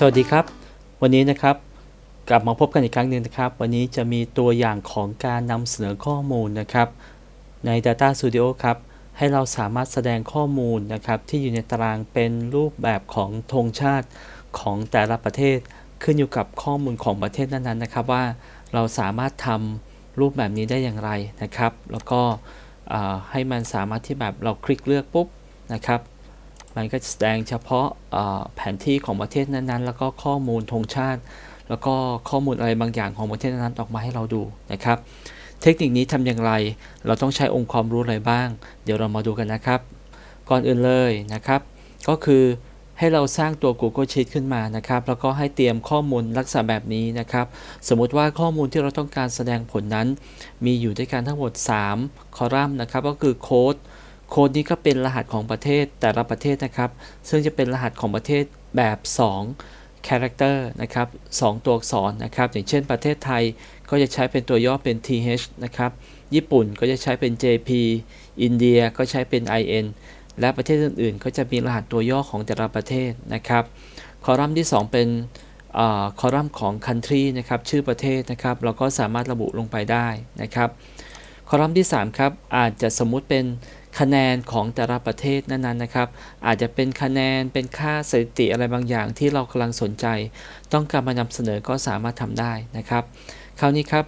สวัสดีครับ วันนี้นะครับกลับมาพบกันอีกครั้งหนึ่งนะครับ วันนี้จะมีตัวอย่างของการนำเสนอข้อมูลนะครับใน Data Studio ครับให้เราสามารถแสดงข้อมูลนะครับที่อยู่ในตารางเป็นรูปแบบของธงชาติของแต่ละประเทศ ขึ้นอยู่กับข้อมูลของประเทศนั้นๆนะครับ ว่าเราสามารถทำรูปแบบนี้ได้อย่างไรนะครับ แล้วก็ให้มันสามารถที่แบบเราคลิกเลือกปุ๊บนะครับ มันก็จะแสดงเฉพาะเอ่อแผนที่ของประเทศนั้นๆ แล้วก็ข้อมูลธงชาติ แล้วก็ข้อมูลอะไรบางอย่างของประเทศนั้นๆออกมาให้เราดูนะครับ เทคนิคนี้ทำอย่างไร เราต้องใช้องค์ความรู้อะไรบ้าง เดี๋ยวเรามาดูกันนะครับ ก่อนอื่นเลยนะครับ ก็คือให้เราสร้างตัว Google Sheet ขึ้นมานะครับ แล้วก็ให้เตรียมข้อมูลลักษณะแบบนี้นะครับ สมมุติว่าข้อมูลที่เราต้องการแสดงผลนั้น มีอยู่ด้วยกันทั้งหมด 3 คอลัมน์นะครับ ก็คือโค้ด โค้ดนี้ก็เป็นรหัสของประเทศแต่ละประเทศนะครับ ซึ่งจะเป็นรหัสของประเทศแบบ 2 character นะครับ2ตัวอักษรนะครับ อย่างเช่นประเทศไทยก็จะใช้เป็นตัวย่อเป็น th นะครับ ญี่ปุ่นก็จะใช้เป็น jp อินเดียก็ใช้เป็น in และประเทศอื่นๆ ก็จะมีรหัสตัวย่อของแต่ละประเทศนะครับ คอลัมน์ที่ 2 เป็นคอลัมน์ของ country นะครับ ชื่อประเทศนะครับ เราก็สามารถระบุลงไปได้นะครับ คอลัมน์ที่ 3 ครับ อาจจะสมมุติเป็น คะแนนของแต่ละประเทศนั้นๆนะครับ อาจจะเป็นคะแนนเป็นค่าสถิติอะไรบางอย่างที่เรากำลังสนใจ ต้องการมานำเสนอก็สามารถทำได้นะครับ คราวนี้ครับ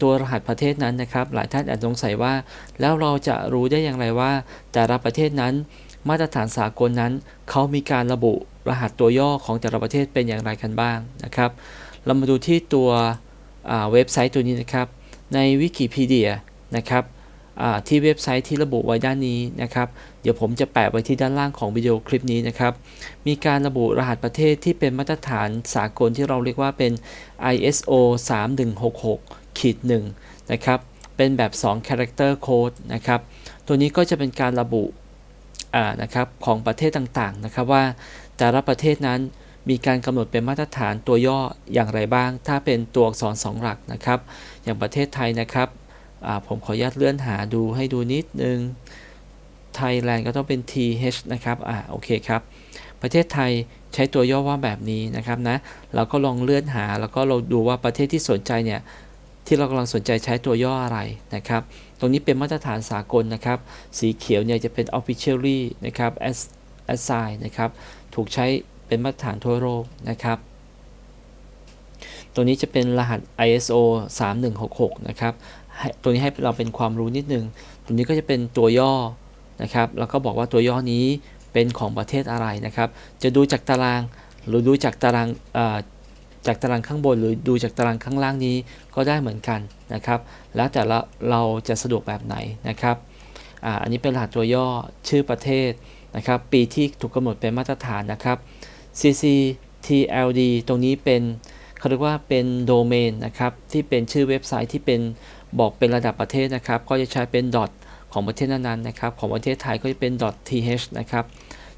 ตัวรหัสประเทศนั้นนะครับ หลายท่านอาจสงสัยว่า แล้วเราจะรู้ได้อย่างไรว่า แต่ละประเทศนั้น มาตรฐานสากลนั้นเขามีการระบุรหัสตัวย่อของแต่ละประเทศเป็นอย่างไรกันบ้างนะครับ เรามาดูที่ตัวเว็บไซต์ตัวนี้นะครับ ในวิกิพีเดียนะครับ ที่เว็บไซต์ที่ระบุไว้ด้านนี้นะครับ เดี๋ยวผมจะแปะไว้ที่ด้านล่างของวิดีโอคลิปนี้นะครับ มีการระบุรหัสประเทศที่เป็นมาตรฐานสากลที่เราเรียกว่าเป็น ISO 3166ขีด1นะครับ เป็นแบบ 2 character code นะครับ ตัวนี้ก็จะเป็นการระบุนะครับของประเทศต่างๆนะครับว่าแต่ละประเทศนั้นมีการกำหนดเป็นมาตรฐานตัวย่ออย่างไรบ้าง ถ้าเป็นตัวอักษร2หลักนะครับ อย่างประเทศไทยนะครับ ผมขออนุญาตเลื่อนหาดูให้ดูนิดนึงไทยแลนด์ก็ต้องเป็น TH นะครับ อ่าโอเคครับ ประเทศไทยใช้ตัวย่อว่าแบบนี้นะครับนะ เราก็ลองเลื่อนหา แล้วก็เราดูว่าประเทศที่สนใจเนี่ยที่เรากำลังสนใจใช้ตัวย่ออะไรนะครับ ตรงนี้เป็นมาตรฐานสากลนะครับ สีเขียวเนี่ยจะเป็น officially นะครับ as assign นะครับ ถูกใช้เป็นมาตรฐานทั่วโลกนะครับ ตัวนี้จะเป็นรหัส ISO 3166 นะครับ ตัวนี้ให้เราเป็นความรู้นิดนึงตรงนี้ก็จะเป็นตัวย่อนะครับ แล้วก็บอกว่าตัวย่อนี้เป็นของประเทศอะไรนะครับ จะดูจากตารางหรือดูจากตารางจากตารางข้างบน หรือดูจากตารางข้างล่างนี้ก็ได้เหมือนกันนะครับ แล้วแต่ละเราจะสะดวกแบบไหนนะครับออันนี้เป็นรหัสตัวย่อชื่อประเทศนะครับ ปีที่ถูกกำหนดเป็นมาตรฐานนะครับ CCTLD ตรงนี้เป็นเขาเรียกว่าเป็นโดเมนนะครับที่เป็นชื่อเว็บไซต์ที่เป็น บอกเป็นระดับประเทศนะครับ ก็จะใช้เป็น dot ของประเทศนั้นๆนะครับ ของประเทศไทยก็จะเป็น .th นะครับ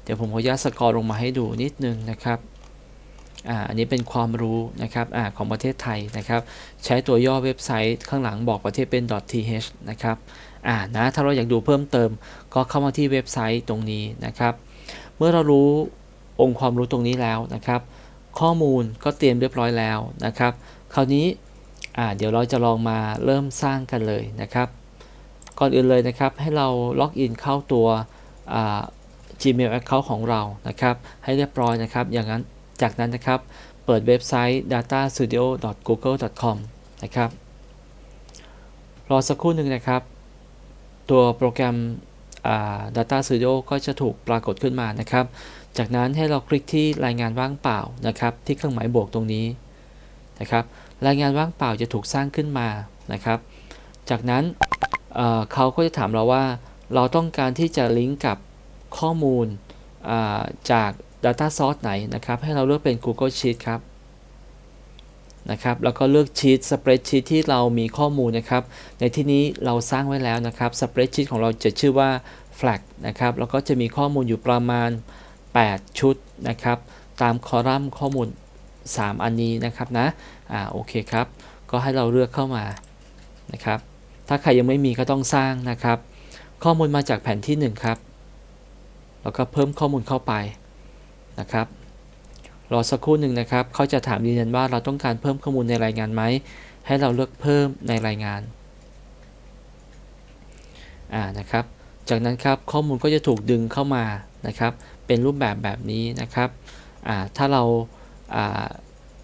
เดี๋ยวผมขออนุญาตสกอร์ลงมาให้ดูนิดนึงนะครับอ่าอันนี้เป็นความรู้นะครับอ่าของประเทศไทยนะครับ ใช้ตัวย่อเว็บไซต์ข้างหลังบอกประเทศเป็น .th นะครับอ่านะถ้าเราอยากดูเพิ่มเติม ก็เข้ามาที่เว็บไซต์ตรงนี้นะครับ เมื่อเรารู้องค์ความรู้ตรงนี้แล้วนะครับ ข้อมูลก็เตรียมเรียบร้อยแล้วนะครับ คราวนี้ อ่าเดี๋ยวเราจะลองมาเริ่มสร้างกันเลยนะครับ ก่อนอื่นเลยนะครับ ให้เราล็อกอินเข้าตัว Gmail Account ของเรานะครับ ให้เรียบร้อยนะครับ อย่างนั้นจากนั้นนะครับ เปิดเว็บไซต์ datastudio.google.com นะครับ รอสักครู่หนึ่งนะครับ ตัวโปรแกรม Data Studio ก็จะถูกปรากฏขึ้นมานะครับ จากนั้นให้เราคลิกที่รายงานว่างเปล่านะครับ ที่เครื่องหมายบวกตรงนี้นะครับ รายงานว่างเปล่าจะถูกสร้างขึ้นมานะครับ จากนั้นเเขาก็จะถามเราว่า เราต้องการที่จะลิงก์กับข้อมูลจาก Data Source ไหนนะครับ ให้เราเลือกเป็น Google Sheet ครับนะครับแล้วก็เลือก Sheet Spreadsheet ที่เรามีข้อมูลนะครับ ในที่นี้เราสร้างไว้แล้วนะครับ Spreadsheet ของเราจะชื่อว่า Flag นะครับแล้วก็จะมีข้อมูลอยู่ประมาณ 8 ชุดนะครับ ตามคอลัมน์ข้อมูล 3 อันนี้นะครับนะอ่าโอเคครับ ก็ให้เราเลือกเข้ามานะครับ ถ้าใครยังไม่มีก็ต้องสร้างนะครับ ข้อมูลมาจากแผ่นที่ 1 ครับ แล้วก็เพิ่มข้อมูลเข้าไปนะครับรอสักครู่หนึ่งนะครับเขาจะถามยืนยันว่าเราต้องการเพิ่มข้อมูลในรายงานไหม ให้เราเลือกเพิ่มในรายงานอ่านะครับ จากนั้นครับข้อมูลก็จะถูกดึงเข้ามานะครับ เป็นรูปแบบแบบนี้นะครับอ่าถ้าเราอ่า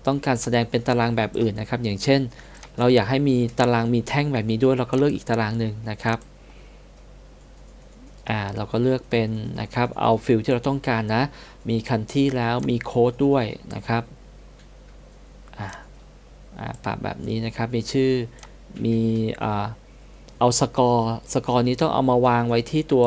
ต้องการแสดงเป็นตารางแบบอื่นนะครับ อย่างเช่น เราอยากให้มีตารางมีแท่งแบบนี้ด้วย เราก็เลือกอีกตารางหนึ่งนะครับ่าเราก็เลือกเป็นนะครับ เอาฟิลที่เราต้องการนะ มีคันที่แล้วมีโค้ดด้วยนะครับอ่าอ่าปรับแบบนี้นะครับ มีชื่อ มีอ่าเอาสกอร์ สกอร์นี้ต้องเอามาวางไว้ที่ตัว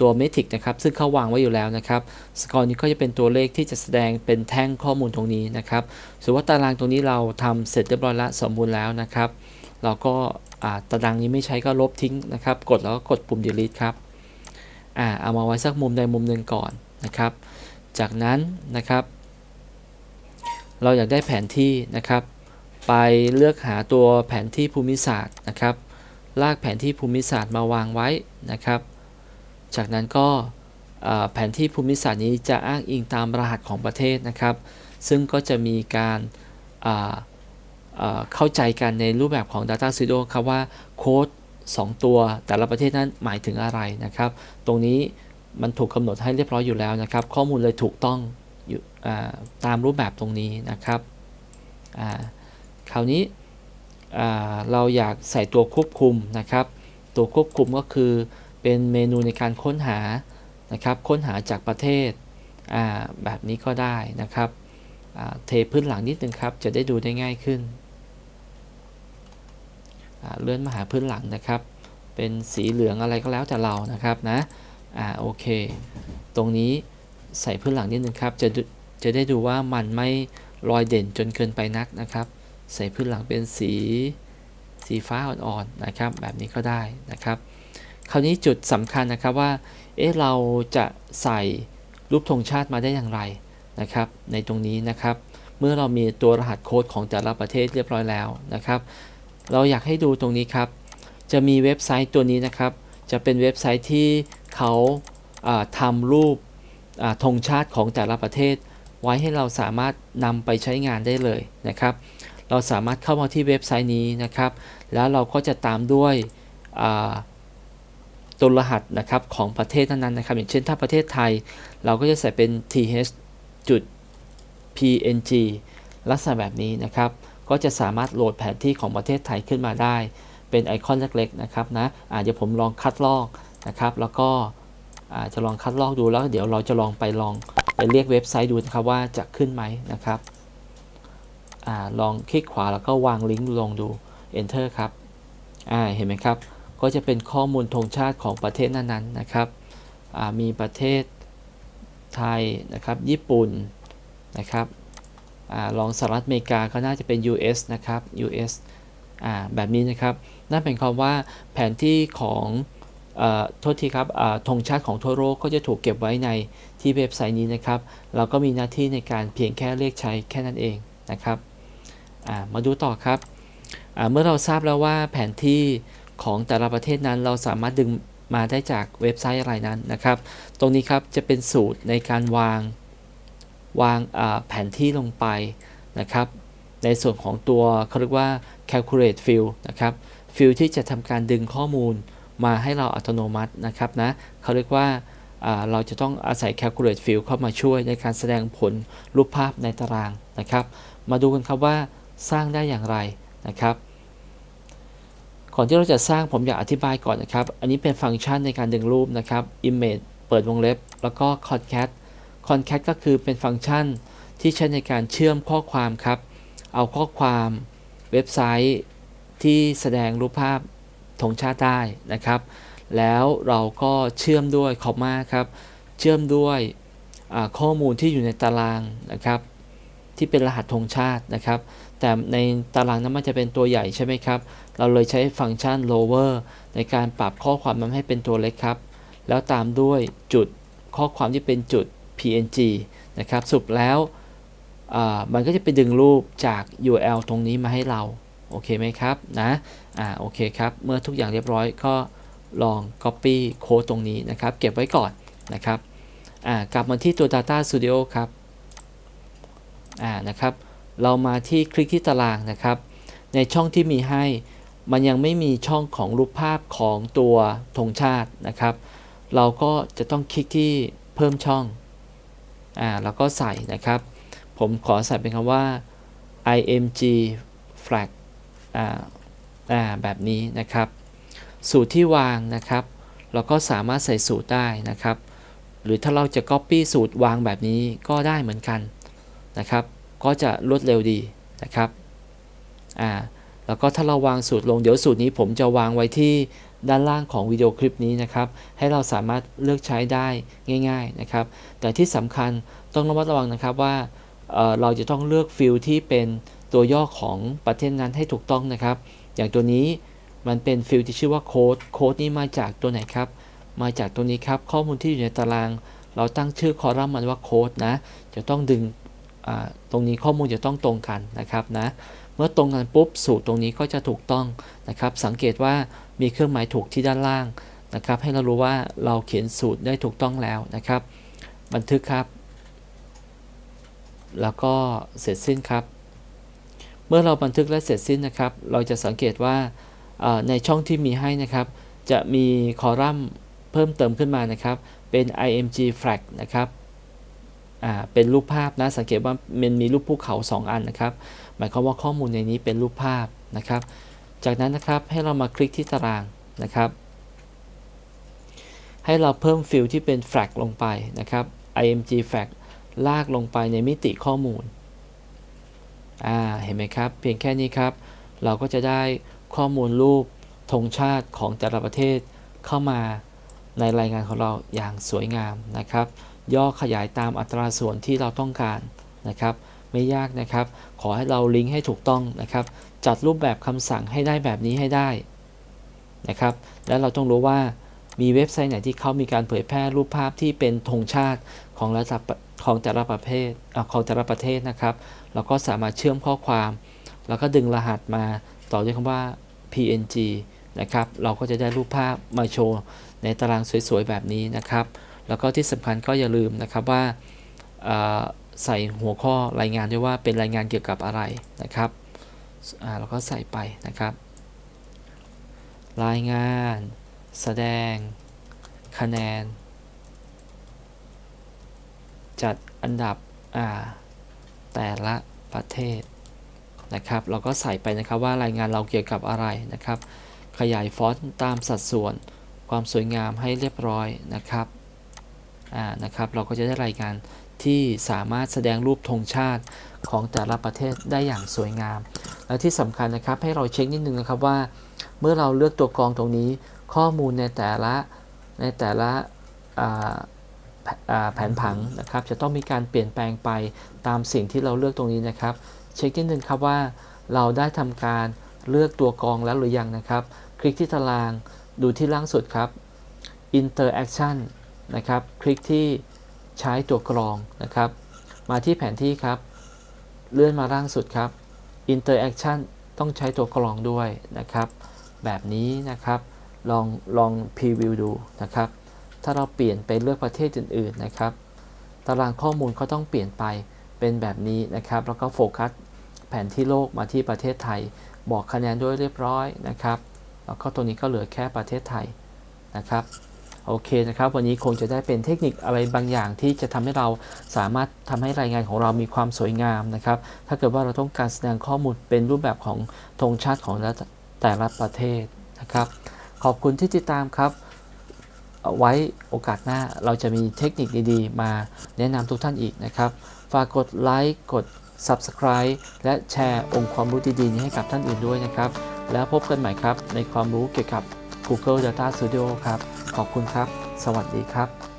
ตัวเมทริกนะครับซึ่งเขาวางไว้อยู่แล้วนะครับสกอร์นี้ก็จะเป็นตัวเลขที่จะแสดงเป็นแท่งข้อมูลตรงนี้นะครับสมมติว่าตารางตรงนี้เราทำเสร็จเรียบร้อยแล้วสมบูรณ์แล้วนะครับ เราก็ตารางนี้ไม่ใช้ก็ลบทิ้งนะครับ กดแล้วก็กดปุ่ม delete ครับอ่าเอามาไว้สักมุมใดมุมหนึ่งก่อนนะครับ จากนั้นนะครับ เราอยากได้แผนที่นะครับ ไปเลือกหาตัวแผนที่ภูมิศาสตร์นะครับ ลากแผนที่ภูมิศาสตร์มาวางไว้นะครับ จากนั้นก็แผนที่ภูมิศาสตร์นี้จะอ้างอิงตามรหัสของประเทศนะครับ ซึ่งก็จะมีการเข้าใจกันในรูปแบบของ Data Studio ครับว่าโค้ด2 ตัวแต่ละประเทศนั้นหมายถึงอะไรนะครับ ตรงนี้มันถูกกำหนดให้เรียบร้อยอยู่แล้วนะครับ ข้อมูลเลยถูกต้องอยู่ตามรูปแบบตรงนี้นะครับคราวนี้เราอยากใส่ตัวควบคุมนะครับ ตัวควบคุมก็คือ เป็นเมนูในการค้นหานะครับ ค้นหาจากประเทศแบบนี้ก็ได้นะครับเทพื้นหลังนิดนึงครับ จะได้ดูได้ง่ายขึ้น เลื่อนมาหาพื้นหลังนะครับ เป็นสีเหลืองอะไรก็แล้วแต่เรานะครับนะอ่าโอเค ตรงนี้ใส่พื้นหลังนิดนึงครับ จะจะได้ดูว่ามันไม่รอยเด่นจนเกินไปนักนะครับ ใส่พื้นหลังเป็นสีสีฟ้าอ่อนๆนะครับ แบบนี้ก็ได้นะครับ คราวนี้จุดสำคัญนะครับว่า เอ๊ะเราจะใส่รูปธงชาติมาได้อย่างไรนะครับ ในตรงนี้นะครับ เมื่อเรามีตัวรหัสโค้ดของแต่ละประเทศเรียบร้อยแล้วนะครับ เราอยากให้ดูตรงนี้ครับ จะมีเว็บไซต์ตัวนี้นะครับ จะเป็นเว็บไซต์ที่เขาาทำรูปธงชาติของแต่ละประเทศ ไว้ให้เราสามารถนำไปใช้งานได้เลยนะครับ เราสามารถเข้ามาที่เว็บไซต์นี้นะครับ แล้วเราก็จะตามด้วย ตัวรหัสนะครับของประเทศนั้นๆนะครับ อย่างเช่นถ้าประเทศไทย เราก็จะใส่เป็น th จุด png ลักษณะแบบนี้นะครับ ก็จะสามารถโหลดแผนที่ของประเทศไทยขึ้นมาได้ เป็นไอคอนเล็กๆนะครับนะอาเดี๋ยวผมลองคัดลอกนะครับ แล้วก็อาจะลองคัดลอกดูแล้วเดี๋ยวเราจะลองไปลองไปเรียกเว็บไซต์ดูนะครับว่าจะขึ้นไหมนะครับอลองคลิกขวาแล้วก็วางลิงก์ลงดู enter ครับเห็นไหมครับ ก็จะเป็นข้อมูลธงชาติของประเทศนั้นๆนะครับมีประเทศไทยนะครับ ญี่ปุ่นนะครับอลองสหรัฐอเมริกาก็น่าจะเป็น US นะครับ US อ่าแบบนี้นะครับนั่นเป็นความว่าแผนที่ของเอ่อโทษทีครับธงชาติของทั่วโลกก็จะถูกเก็บไว้ในที่เว็บไซต์นี้นะครับ เราก็มีหน้าที่ในการเพียงแค่เรียกใช้แค่นั้นเองนะครับมาดูต่อครับเมื่อเราทราบแล้วว่าแผนที่ ของแต่ละประเทศนั้นเราสามารถดึงมาได้จากเว็บไซต์อะไรนั้นนะครับ ตรงนี้ครับจะเป็นสูตรในการวางวางแผนที่ลงไปนะครับ ในส่วนของตัวเขาเรียกว่า calculate field นะครับ field ที่จะทำการดึงข้อมูลมาให้เราอัตโนมัตินะครับนะเขาเรียกว่าเราจะต้องอาศัย calculate field เข้ามาช่วยในการแสดงผลรูปภาพในตารางนะครับ มาดูกันครับว่าสร้างได้อย่างไรนะครับ ก่อนที่เราจะสร้างผมอยากอธิบายก่อนนะครับ อันนี้เป็นฟังก์ชันในการดึงรูปนะครับ image เปิดวงเล็บ แล้วก็ concat concat ก็คือเป็นฟังก์ชันที่ใช้ในการเชื่อมข้อความครับ เอาข้อความเว็บไซต์ที่แสดงรูปภาพธงชาติได้นะครับ แล้วเราก็เชื่อมด้วยคอมมาครับ เชื่อมด้วยข้อมูลที่อยู่ในตารางนะครับ ที่เป็นรหัสธงชาตินะครับ แต่ในตารางนั้นมันจะเป็นตัวใหญ่ใช่ไหมครับ เราเลยใช้ฟังก์ชัน lower ในการปรับข้อความมันให้เป็นตัวเล็กครับ แล้วตามด้วยจุดข้อความที่เป็นจุด png นะครับสรุปแล้วมันก็จะไปดึงรูปจาก URL ตรงนี้มาให้เรา โอเคไหมครับนะอ่าโอเคครับ เมื่อทุกอย่างเรียบร้อยก็ลอง copy โค้ดตรงนี้นะครับ เก็บไว้ก่อนนะครับอ่ากลับมาที่ตัว Data Studio ครับ อ่านะครับ เรามาที่คลิกที่ตารางนะครับ ในช่องที่มีให้ มันยังไม่มีช่องของรูปภาพของตัวธงชาตินะครับ เราก็จะต้องคลิกที่เพิ่มช่องอ่าแล้วก็ใส่นะครับ ผมขอใส่เป็นคำว่า img flag อ่าอ่าแบบนี้นะครับ สูตรที่วางนะครับ เราก็สามารถใส่สูตรได้นะครับ หรือถ้าเราจะ Copy สูตรวางแบบนี้ก็ได้เหมือนกัน นะครับ ก็จะรวดเร็วดีนะครับอ่าแล้วก็ถ้าเราวางสูตรลงเดี๋ยวสูตรนี้ผมจะวางไว้ที่ด้านล่างของวิดีโอคลิปนี้นะครับ ให้เราสามารถเลือกใช้ได้ง่าย ๆนะครับ แต่ที่สำคัญต้องระมัดระวังนะครับว่าเเราจะต้องเลือกฟิลที่เป็นตัวย่อของประเทศนั้นให้ถูกต้องนะครับ อย่างตัวนี้มันเป็นฟิลที่ชื่อว่าโค้ดโค้ดนี้มาจากตัวไหนครับ มาจากตัวนี้ครับ ข้อมูลที่อยู่ในตาราง เราตั้งชื่อคอลัมน์มันว่าโค้ดนะ จะต้องดึง ตรงนี้ข้อมูลจะต้องตรงกันนะครับนะเมื่อตรงกันปุ๊บสูตรตรงนี้ก็จะถูกต้องนะครับ สังเกตว่ามีเครื่องหมายถูกที่ด้านล่างนะครับ ให้เรารู้ว่าเราเขียนสูตรได้ถูกต้องแล้วนะครับ บันทึกครับ แล้วก็เสร็จสิ้นครับ เมื่อเราบันทึกและเสร็จสิ้นนะครับ เราจะสังเกตว่าในช่องที่มีให้นะครับ จะมีคอลัมน์เพิ่มเติมขึ้นมานะครับ เป็น img flag นะครับ เป็นรูปภาพนะสังเกตว่ามันมีรูปภูเขา 2 อันนะครับ หมายความว่าข้อมูลในนี้เป็นรูปภาพนะครับ จากนั้นนะครับให้เรามาคลิกที่ตารางนะครับ ให้เราเพิ่มฟิลที่เป็น flag ลงไปนะครับ img flag ลากลงไปในมิติข้อมูลอ่าเห็นไหมครับ เพียงแค่นี้ครับ เราก็จะได้ข้อมูลรูปธงชาติของแต่ละประเทศเข้ามาในรายงานของเราอย่างสวยงามนะครับ ย่อขยายตามอัตราส่วนที่เราต้องการนะครับ ไม่ยากนะครับ ขอให้เราลิงก์ให้ถูกต้องนะครับ จัดรูปแบบคำสั่งให้ได้แบบนี้ให้ได้นะครับ และเราต้องรู้ว่ามีเว็บไซต์ไหนที่เขามีการเผยแพร่รูปภาพที่เป็นธงชาติของระดับของแต่ละประเภทของแต่ละประเทศนะครับ เราก็สามารถเชื่อมข้อความ แล้วก็ดึงรหัสมาต่อด้วยคำว่า png นะครับ เราก็จะได้รูปภาพมาโชว์ในตารางสวยๆแบบนี้นะครับ แล้วก็ที่สำคัญก็อย่าลืมนะครับว่าใส่หัวข้อรายงานด้วยว่าเป็นรายงานเกี่ยวกับอะไรนะครับอ่าเราก็ใส่ไปนะครับ รายงาน แสดง คะแนน จัดอันดับแต่ละประเทศนะครับ เราก็ใส่ไปนะครับว่ารายงานเราเกี่ยวกับอะไรนะครับ ขยายฟอนต์ตามสัดส่วนความสวยงามให้เรียบร้อยนะครับ นะครับ เราก็จะได้รายงานที่สามารถแสดงรูปธงชาติของแต่ละประเทศได้อย่างสวยงาม และที่สำคัญนะครับให้เราเช็คนิดนึงนะครับว่า เมื่อเราเลือกตัวกรองตรงนี้ ข้อมูลในแต่ละในแต่ละแผนผังนะครับ จะต้องมีการเปลี่ยนแปลงไปตามสิ่งที่เราเลือกตรงนี้นะครับ เช็คนิดนึงครับว่าเราได้ทำการเลือกตัวกรองแล้วหรือยังนะครับ คลิกที่ตารางดูที่ล่างสุดครับ interaction นะครับ คลิกที่ใช้ตัวกรองนะครับ มาที่แผนที่ครับ เลื่อนมาล่างสุดครับ interaction ต้องใช้ตัวกรองด้วยนะครับ แบบนี้นะครับ ลองลองพรีวิวดูนะครับ ถ้าเราเปลี่ยนไปเลือกประเทศอื่น ๆนะครับ ตารางข้อมูลก็ต้องเปลี่ยนไปเป็นแบบนี้นะครับ แล้วก็โฟกัสแผนที่โลกมาที่ประเทศไทย บอกคะแนนด้วยเรียบร้อยนะครับ แล้วก็ตัวนี้ก็เหลือแค่ประเทศไทยนะครับ โอเคนะครับวันนี้คงจะได้เป็นเทคนิคอะไรบางอย่างที่จะทำให้เราสามารถทำให้รายงานของเรามีความสวยงามนะครับถ้าเกิดว่าเราต้องการแสดงข้อมูลเป็นรูปแบบของธงชาติของแต่ละประเทศนะครับ ขอบคุณที่ติดตามครับไว้โอกาสหน้าเราจะมีเทคนิคดีๆ มาแนะนำทุกท่านอีกนะครับ ฝากกดไลค์กด Subscribe และแชร์องค์ความรู้ดีๆ นี้ให้กับท่านอื่นด้วยนะครับ แล้วพบกันใหม่ครับในความรู้เกี่ยวกับ Google Data Studio ครับ ขอบคุณครับ สวัสดีครับ